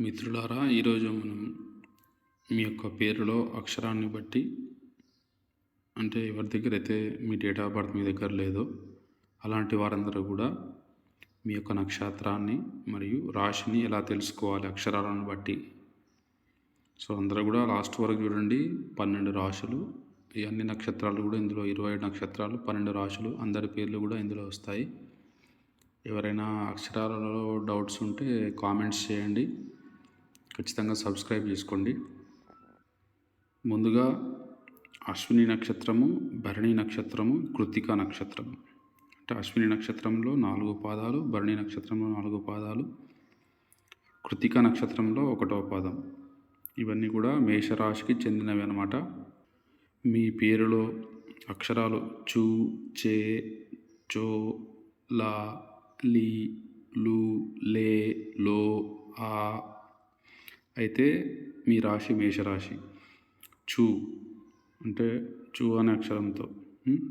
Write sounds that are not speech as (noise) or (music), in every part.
మిత్రులారా ఈరోజు మనం మీ యొక్క పేరులో అక్షరాన్ని బట్టి అంటే ఎవరి దగ్గర అయితే మీ డేట్ ఆఫ్ బర్త్ మీ దగ్గర లేదో అలాంటి వారందరూ కూడా మీ యొక్క నక్షత్రాన్ని మరియు రాశిని ఎలా తెలుసుకోవాలి అక్షరాలను బట్టి. సో అందరూ కూడా లాస్ట్ వరకు చూడండి పన్నెండు రాశులు ఈ అన్ని నక్షత్రాలు కూడా ఇందులో ఇరవై ఏడు నక్షత్రాలు పన్నెండు రాశులు అందరి పేర్లు కూడా ఇందులో వస్తాయి. ఎవరైనా అక్షరాలలో డౌట్స్ ఉంటే కామెంట్స్ చేయండి. ఖచ్చితంగా సబ్స్క్రైబ్ చేసుకోండి. ముందుగా అశ్విని నక్షత్రము భరణి నక్షత్రము కృతిక నక్షత్రము. అంటే అశ్విని నక్షత్రంలో నాలుగు పాదాలు భరణి నక్షత్రంలో నాలుగు పాదాలు కృతిక నక్షత్రంలో ఒకటో పాదం. ఇవన్నీ కూడా మేషరాశికి చెందినవి అన్నమాట. మీ పేరులో అక్షరాలు చూ చే చో లా లీ లు లే లో ఆ అయితే మీ రాశి మేషరాశి. చూ అంటే చూ అనే అక్షరంతో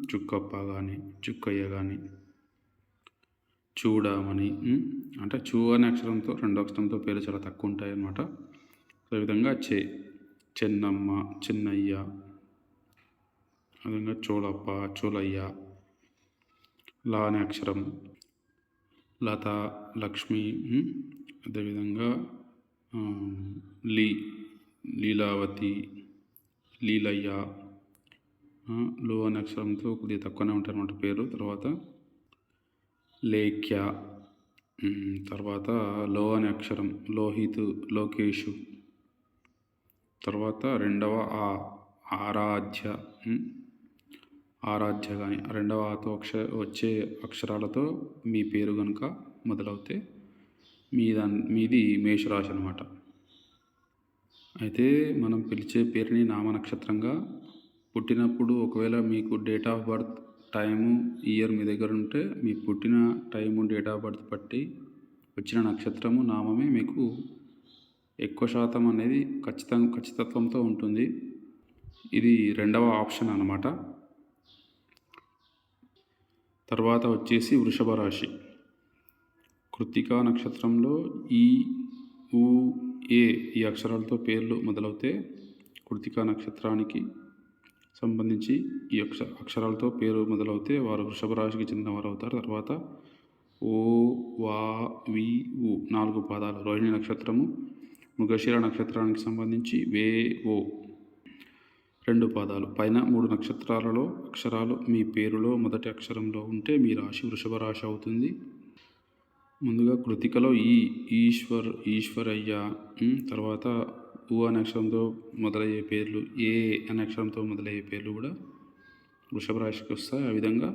చుక్కప్ప కానీ చుక్కయ్య కానీ చూడమని అంటే చూ అనే అక్షరంతో రెండో అక్షరంతో పేరు చాలా తక్కువ ఉంటాయి అన్నమాట అదేవిధంగా చే చెన్నమ్మ చిన్నయ్య అదేవిధంగా చోళప్ప చోళయ్య లా అనే అక్షరం లత లక్ష్మి అదేవిధంగా లీ లీలావతి లీలయ్య లో అనే అక్షరంతో కొద్దిగా తక్కువనే ఉంటాయి పేరు తర్వాత లేఖ్య తర్వాత లో అనే అక్షరం లోహిత్ లోకేషు. తర్వాత రెండవ ఆ ఆరాధ్య ఆరాధ్య కానీ రెండవ ఆతో అక్ష వచ్చే అక్షరాలతో మీ పేరు కనుక మొదలవుతే మీ దాని మీది మేషరాశి అనమాట అయితే మనం పిలిచే పేరుని నామనక్షత్రంగా పుట్టినప్పుడు ఒకవేళ మీకు date of birth time year మీ దగ్గర ఉంటే మీ పుట్టిన టైము డేట్ ఆఫ్ బర్త్ బట్టి వచ్చిన నక్షత్రము నామమే మీకు ఎక్కువ శాతం అనేది ఖచ్చితంగా ఖచ్చితత్వంతో ఉంటుంది. ఇది రెండవ ఆప్షన్ అన్నమాట. తర్వాత వచ్చేసి వృషభ రాశి. కృత్తికా నక్షత్రంలో ఈ ఊ ఏ ఈ అక్షరాలతో పేర్లు మొదలవుతే కృత్తికా నక్షత్రానికి సంబంధించి ఈ అక్ష అక్షరాలతో పేరు మొదలవుతే వారు వృషభ రాశికి చెందిన వారు అవుతారు తర్వాత ఓ వా వి ఉ నాలుగు పాదాలు. రోహిణి నక్షత్రము మృగశిర నక్షత్రానికి సంబంధించి వే ఓ రెండు పాదాలు. పైన మూడు నక్షత్రాలలో అక్షరాలు మీ పేరులో మొదటి అక్షరంలో ఉంటే మీ రాశి వృషభ రాశి అవుతుంది. ముందుగా కృతికలో ఈ ఈశ్వర్ ఈశ్వరయ్య తర్వాత ఉ అనే అక్షరంతో మొదలయ్యే పేర్లు ఏ అనే అక్షరంతో మొదలయ్యే పేర్లు కూడా వృషభ రాశికి వస్తాయి. ఆ విధంగా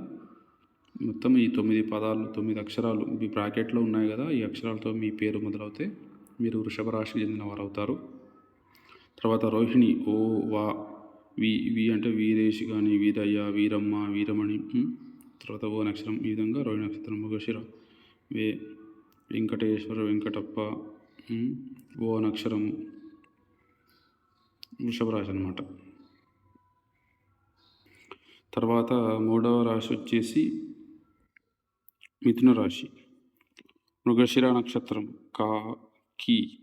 మొత్తం ఈ తొమ్మిది పదాలు తొమ్మిది అక్షరాలు మీ బ్రాకెట్లో ఉన్నాయి కదా ఈ అక్షరాలతో మీ పేరు మొదలవుతే మీరు వృషభ రాశికి చెందిన వారు అవుతారు తర్వాత రోహిణి ఓ వా వి వి అంటే వీరేష్ కానీ వీరయ్య వీరమ్మ వీరమణి తర్వాత ఓ నక్షత్రం ఈ విధంగా రోహిణి నక్షత్రం మృగశిర వే వెంకటేశ్వర వెంకటప్ప ఓ నక్షరము వృషభ రాశి అనమాట తర్వాత మూడవ రాశి వచ్చేసి మిథున రాశి. మృగశిర నక్షత్రం కా కీ.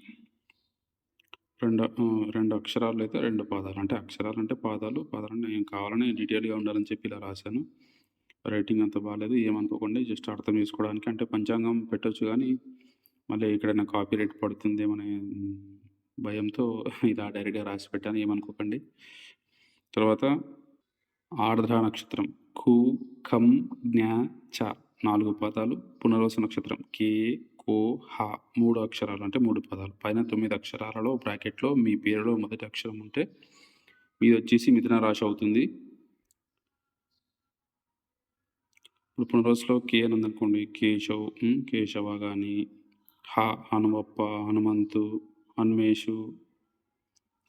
రెండు రెండు అక్షరాలు అయితే రెండు పాదాలు. అంటే అక్షరాలు అంటే పాదాలు పాదాలు అంటే నేను కావాలని డీటెయిల్గా ఉండాలని చెప్పి ఇలా రాశాను. రైటింగ్ అంత బాగాలేదు ఏమనుకోకుండా జస్ట్ అర్థం చేసుకోవడానికి అంటే పంచాంగం పెట్టవచ్చు కానీ మళ్ళీ ఎక్కడైనా కాపీ రేట్ పడుతుందేమనే భయంతో (laughs) ఇలా డైరెక్ట్గా రాసి పెట్టాను ఏమనుకోకండి. తర్వాత ఆర్ద్ర నక్షత్రం కు కం జ్ఞా చ నాలుగు పదాలు పునర్వస నక్షత్రం కే కో హ మూడు అక్షరాలు అంటే మూడు పదాలు పైన తొమ్మిది అక్షరాలలో బ్రాకెట్లో మీ పేరులో మొదటి అక్షరం ఉంటే మీది వచ్చేసి మిథున రాశి అవుతుంది. ఇప్పుడు పునర్వసులో కే అని ఉందనుకోండి. కేశవ్ కేశవ కానీ హ హనుమప్ప హనుమంతు హన్మేషు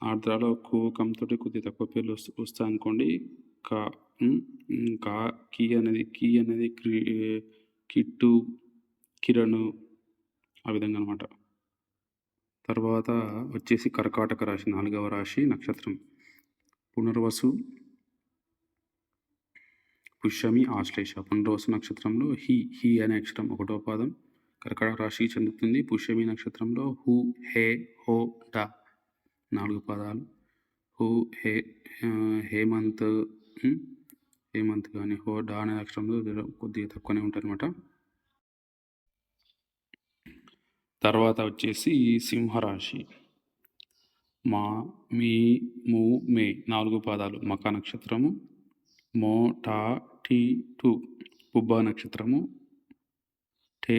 ఆర్ద్రాలో కు కొద్దిగా తక్కువ పేర్లు వస్తు వస్తాయి అనుకోండి కా కా కీ అనేది కీ అనేది క్రి కిట్టు కిరణ్ ఆ విధంగా అనమాట తర్వాత వచ్చేసి కర్కాటక రాశి నాలుగవ రాశి నక్షత్రం. పునర్వసు పుష్యమి ఆశ్లేష పునర్వసు నక్షత్రంలో హి హి అనే అక్షరం ఒకటో పాదం. కర్కటక రాశి చెందుతుంది. పుష్యమి నక్షత్రంలో హు హే హో డా నాలుగు పదాలు. హు హే హేమంత్ హేమంత్ కానీ హో డా అనే అక్షరంలో కొద్దిగా తక్కువనే ఉంటుంది తర్వాత వచ్చేసి సింహరాశి. మా మీ ము మే నాలుగు పాదాలు. మక నక్షత్రము. మో టా టీ టూ పుబ్బా నక్షత్రము. టే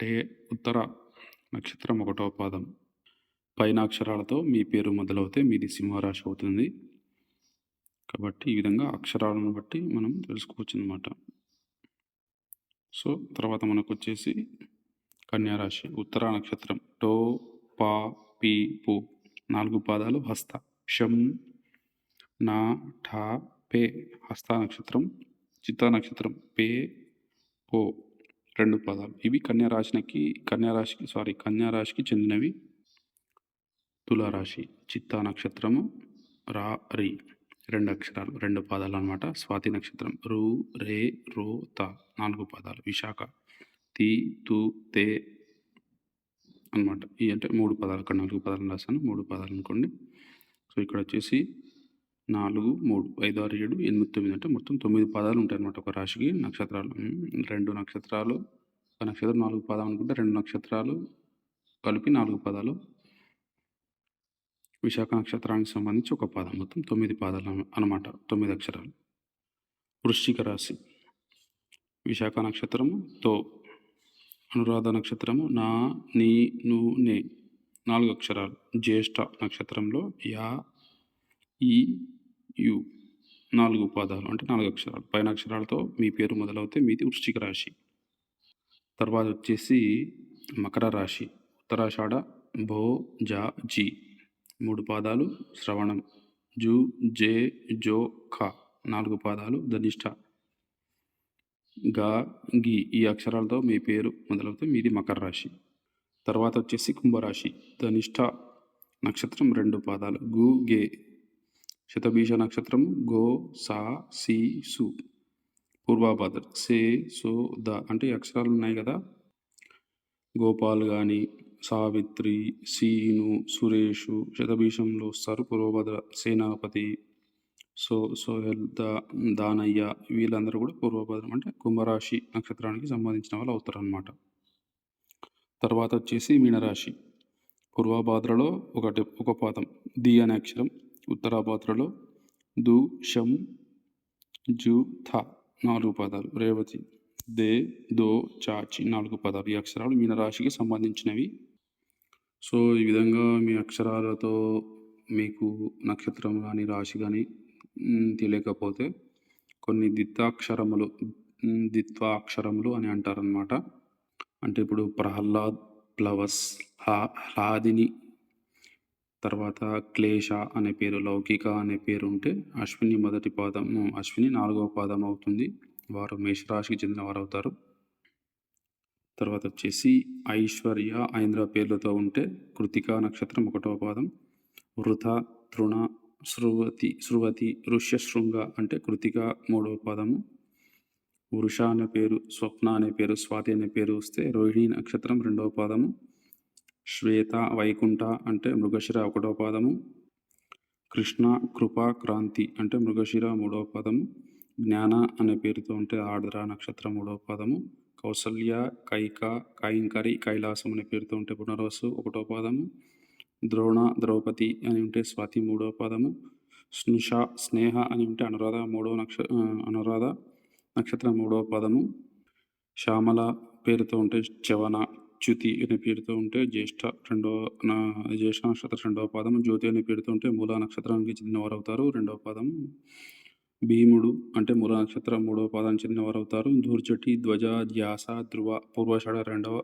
టే ఉత్తర నక్షత్రం ఒకటో పాదం. పైన అక్షరాలతో మీ పేరు మొదలవుతే మీది సింహరాశి అవుతుంది. కాబట్టి ఈ విధంగా అక్షరాలను బట్టి మనం తెలుసుకోవచ్చు అనమాట సో తర్వాత మనకు వచ్చేసి కన్యారాశి ఉత్తర నక్షత్రం. టో పా పి పు నాలుగు పాదాలు హస్త. షం నా ఠా పే హస్త నక్షత్రం చిత్త నక్షత్రం పే పో రెండు పదాలు. ఇవి కన్యారాశికి కన్యారాశికి కన్యా రాశికి సారీ కన్యా రాశికి చెందినవి. తులారాశి చిత్తా నక్షత్రము రా రి రెండు అక్షరాలు రెండు పదాలు అనమాట స్వాతి నక్షత్రం రు రే రో త నాలుగు పదాలు. విశాఖ తి తు తే అనమాట ఈ అంటే మూడు పదాలు నాలుగు పదాలు రాశాను. మూడు పదాలు అనుకోండి. సో ఇక్కడ వచ్చేసి నాలుగు మూడు ఐదు ఆరు ఏడు ఎనిమిది తొమ్మిది అంటే మొత్తం తొమ్మిది పదాలు ఉంటాయి అన్నమాట ఒక రాశికి నక్షత్రాలు. రెండు నక్షత్రాలు ఒక నక్షత్రం నాలుగు పదాలు అనుకుంటే రెండు నక్షత్రాలు కలిపి నాలుగు పదాలు. విశాఖ నక్షత్రానికి సంబంధించి ఒక పదం మొత్తం తొమ్మిది పాదాలు అన- అన్నమాట తొమ్మిది అక్షరాలు. వృశ్చిక రాశి విశాఖ నక్షత్రము తో అనురాధ నక్షత్రము నా నీ ను నే నాలుగు అక్షరాలు. జ్యేష్ఠ నక్షత్రంలో యా ఈ యు నాలుగు పాదాలు అంటే నాలుగు అక్షరాలు. పైన అక్షరాలతో మీ పేరు మొదలవుతే మీది వృశ్చిక రాశి. తర్వాత వచ్చేసి మకర రాశి. ఉత్తరాషాఢ భో జా జీ. మూడు పాదాలు శ్రవణం. జు జే జో ఖ. నాలుగు పాదాలు ధనిష్ట. గా గి ఈ అక్షరాలతో మీ పేరు మొదలవుతే మీది మకర రాశి. తర్వాత వచ్చేసి కుంభరాశి. ధనిష్ట నక్షత్రం రెండు పాదాలు. గు గే. శతభీష నక్షత్రం గో సా సి సు. పూర్వాభాద్ర సే సో ద. అంటే ఈ అక్షరాలు ఉన్నాయి కదా? గోపాల్ కానీ సావిత్రి సీను సురేషు శతభీషంలో వస్తారు. పూర్వభద్ర సేనాపతి సో సోహెల్ దా దానయ్య వీళ్ళందరూ కూడా పూర్వభద్రం అంటే కుంభరాశి నక్షత్రానికి సంబంధించిన వాళ్ళు అవుతారు అనమాట తర్వాత వచ్చేసి మీనరాశి. పూర్వభాద్రలో ఒకటి ఒక పాదం ది అనే అక్షరం. ఉత్తరాపాత్రలో దు షం జు థ నాలుగు పదాలు. రేవతి దే దో చాచి నాలుగు పదాలు. ఈ అక్షరాలు మీనరాశికి సంబంధించినవి. సో ఈ విధంగా మీ అక్షరాలతో మీకు నక్షత్రం కానీ రాశి కానీ తెలియకపోతే కొన్ని దిత్తాక్షరములు దిత్వాక్షరములు అని అంటారనమాట అంటే ఇప్పుడు ప్రహ్లాద్ ప్లవస్ హా హ్లాదిని తర్వాత క్లేశ అనే పేరు లౌకిక అనే పేరు ఉంటే అశ్విని మొదటి పాదం అశ్విని నాలుగవ పాదం అవుతుంది. వారు మేషరాశికి చెందిన వారు అవుతారు తర్వాత వచ్చేసి ఐశ్వర్య ఐంద్ర పేర్లతో ఉంటే కృతికా నక్షత్రం ఒకటవ పాదం. వృథ తృణ శృవతి శృవతి ఋష్యశృంగ అంటే కృతిక మూడవ పాదము. వృష అనే పేరు స్వప్న అనే పేరు స్వాతి అనే పేరు వస్తే రోహిణి నక్షత్రం రెండవ పాదము. శ్వేత వైకుంఠ అంటే మృగశిర ఒకటవ పాదము. కృష్ణ కృప క్రాంతి అంటే మృగశిర మూడవ పదము. జ్ఞాన అనే పేరుతో ఉంటే ఆర్ద్ర నక్షత్రం మూడవ పదము. కౌసల్య కైక కైంకరి కైలాసం అనే పేరుతో ఉంటే పునర్వసు ఒకటో పదము. ద్రోణ ద్రౌపది అని ఉంటే స్వాతి మూడవ పదము. స్నుష స్నేహ అని ఉంటే అనురాధ మూడవ నక్ష అనురాధ నక్షత్రం మూడవ పదము. శ్యామల పేరుతో ఉంటే చవన చ్యుతి అనే పేరుతో ఉంటే జ్యేష్ఠ రెండవ నా- జ్యేష్ఠ నక్షత్రం రెండవ పాదం జ్యోతి అనే పేరుతో ఉంటే మూల నక్షత్రానికి చెందినవారు అవుతారు రెండవ పాదం భీముడు అంటే మూల నక్షత్రం మూడవ పాదానికి చెందినవారు అవుతారు ధూర్చటి ధ్వజ ధ్యాస ధ్రువ పూర్వాషాఢ రెండవ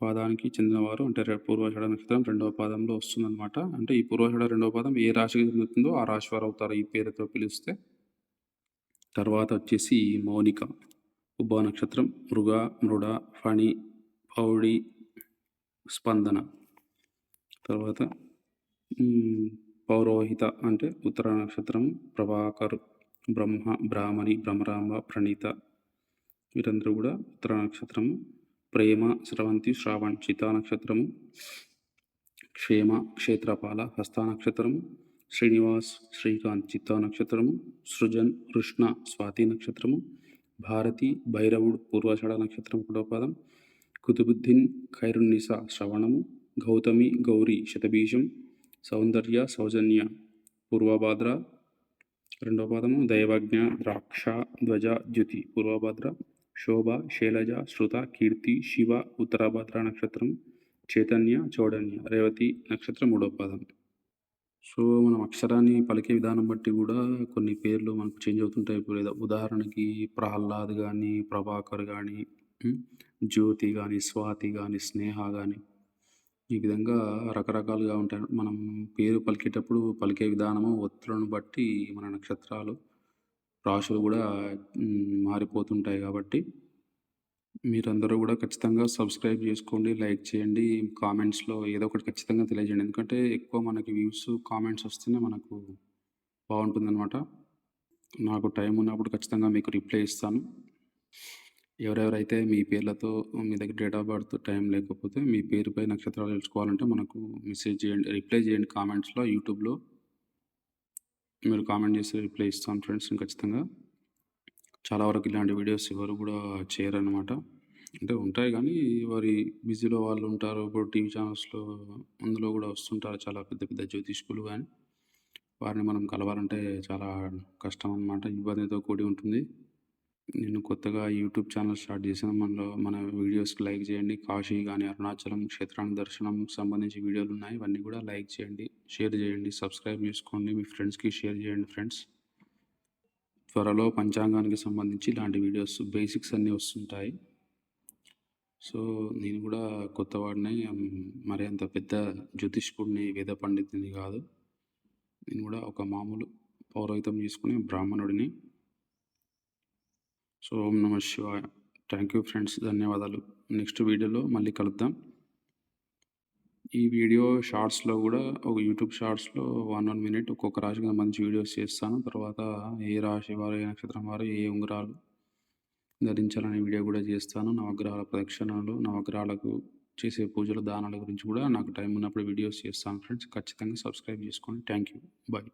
పాదానికి చెందినవారు అంటే పూర్వాషాఢ నక్షత్రం రెండవ పాదంలో వస్తుందన్నమాట. అంటే ఈ పూర్వాషాఢ రెండవ పాదం ఏ రాశికి చెందుతుందో ఆ రాశి వారు అవుతారు ఈ పేరుతో పిలిస్తే. తర్వాత వచ్చేసి మౌనిక ఉభా నక్షత్రం మృగ మృడ ఫణి పౌడి స్పందన. తర్వాత పౌరోహిత అంటే ఉత్తర నక్షత్రం ప్రభాకర్ బ్రహ్మ బ్రాహ్మణి బ్రహ్మరాంబ ప్రణీత. వీరందరూ కూడా ఉత్తర నక్షత్రము ప్రేమ స్రవంతి శ్రావణ్ చితా నక్షత్రము క్షేమ క్షేత్రపాల హస్త నక్షత్రము శ్రీనివాస్ శ్రీకాంత్ చిత్తా నక్షత్రము సృజన్ కృష్ణ స్వాతి నక్షత్రము భారతి భైరవుడు పూర్వాషాఢ నక్షత్రం ఒకటో కుతుబుద్దీన్ ఖైరున్నిసా శ్రవణము గౌతమి గౌరీ శతబీజం సౌందర్య సౌజన్య పూర్వభాద్ర రెండవ పాదము దైవజ్ఞ ద్రాక్ష ధ్వజ ద్యుతి పూర్వభద్ర శోభ శైలజ శృత కీర్తి శివ ఉత్తరాభద్ర నక్షత్రం చైతన్య చౌడన్య రేవతి నక్షత్రం మూడవ పాదం. సో మనం అక్షరాన్ని పలికే విధానం బట్టి కూడా కొన్ని పేర్లు మనకు చేంజ్ అవుతుంటాయి ఇప్పుడు ఉదాహరణకి ప్రహ్లాద్ కానీ ప్రభాకర్ కానీ జ్యోతి కానీ స్వాతి కానీ స్నేహ కానీ ఈ విధంగా రకరకాలుగా ఉంటాయి. మనం పేరు పలికేటప్పుడు పలికే విధానము ఒత్తులను బట్టి మన నక్షత్రాలు రాశులు కూడా మారిపోతుంటాయి కాబట్టి మీరందరూ కూడా ఖచ్చితంగా సబ్స్క్రైబ్ చేసుకోండి లైక్ చేయండి కామెంట్స్లో ఏదో ఒకటి ఖచ్చితంగా తెలియజేయండి. ఎందుకంటే ఎక్కువ మనకి వ్యూస్ కామెంట్స్ వస్తేనే మనకు బాగుంటుందన్నమాట. నాకు టైం ఉన్నప్పుడు ఖచ్చితంగా మీకు రిప్లై ఇస్తాను. ఎవరెవరైతే మీ పేర్లతో మీ దగ్గర డేట్ ఆఫ్ బర్త్ టైం లేకపోతే మీ పేరుపై నక్షత్రాలు తెలుసుకోవాలంటే మనకు మెసేజ్ చేయండి రిప్లై చేయండి కామెంట్స్లో యూట్యూబ్లో మీరు కామెంట్ చేసి రిప్లై ఇస్తాను ఫ్రెండ్స్ నేను ఖచ్చితంగా. చాలా వరకు ఇలాంటి వీడియోస్ ఎవరు కూడా చేయరన్నమాట. అంటే ఉంటాయి కానీ వారి బిజీలో వాళ్ళు ఉంటారు ఇప్పుడు టీవీ ఛానల్స్లో అందులో కూడా వస్తుంటారు చాలా పెద్ద పెద్ద జ్యోతిష్కులు కానీ. వారిని మనం కలవాలంటే చాలా కష్టం అన్నమాట ఇబ్బందితో కూడి ఉంటుంది. నేను కొత్తగా యూట్యూబ్ ఛానల్ స్టార్ట్ చేశాను మనలో మన వీడియోస్కి లైక్ చేయండి. కాశీ కానీ అరుణాచలం క్షేత్రాన్ని దర్శనం సంబంధించి వీడియోలు ఉన్నాయి. ఇవన్నీ కూడా లైక్ చేయండి షేర్ చేయండి సబ్స్క్రైబ్ చేసుకోండి. మీ ఫ్రెండ్స్కి షేర్ చేయండి ఫ్రెండ్స్. త్వరలో పంచాంగానికి సంబంధించి ఇలాంటి వీడియోస్ బేసిక్స్ అన్నీ వస్తుంటాయి. సో నేను కూడా కొత్తవాడిని మ్, మరి అంత పెద్ద జ్యోతిష్కుడిని వేద పండితుని కాదు. నేను కూడా ఒక మామూలు పౌరోహితం చేసుకుని బ్రాహ్మణుడిని సో ఓం నమ శివాయ. థ్యాంక్ యూ ఫ్రెండ్స్ ధన్యవాదాలు. నెక్స్ట్ వీడియోలో మళ్ళీ కలుద్దాం. ఈ వీడియో షార్ట్స్లో కూడా ఒక యూట్యూబ్ షార్ట్స్లో వన్ వన్ మినిట్ ఒక్కొక్క రాశికి సంబంధించి వీడియోస్ చేస్తాను. తర్వాత ఏ రాశి వారు ఏ నక్షత్రం వారు ఏ ఉంగరాలు ధరించాలనే వీడియో కూడా చేస్తాను. నవగ్రహాల ప్రదక్షిణలు నవగ్రహాలకు చేసే పూజల దానాల గురించి కూడా నాకు టైం ఉన్నప్పుడు వీడియోస్ చేస్తాను ఫ్రెండ్స్ ఖచ్చితంగా సబ్స్క్రైబ్ చేసుకోండి. Thank you bye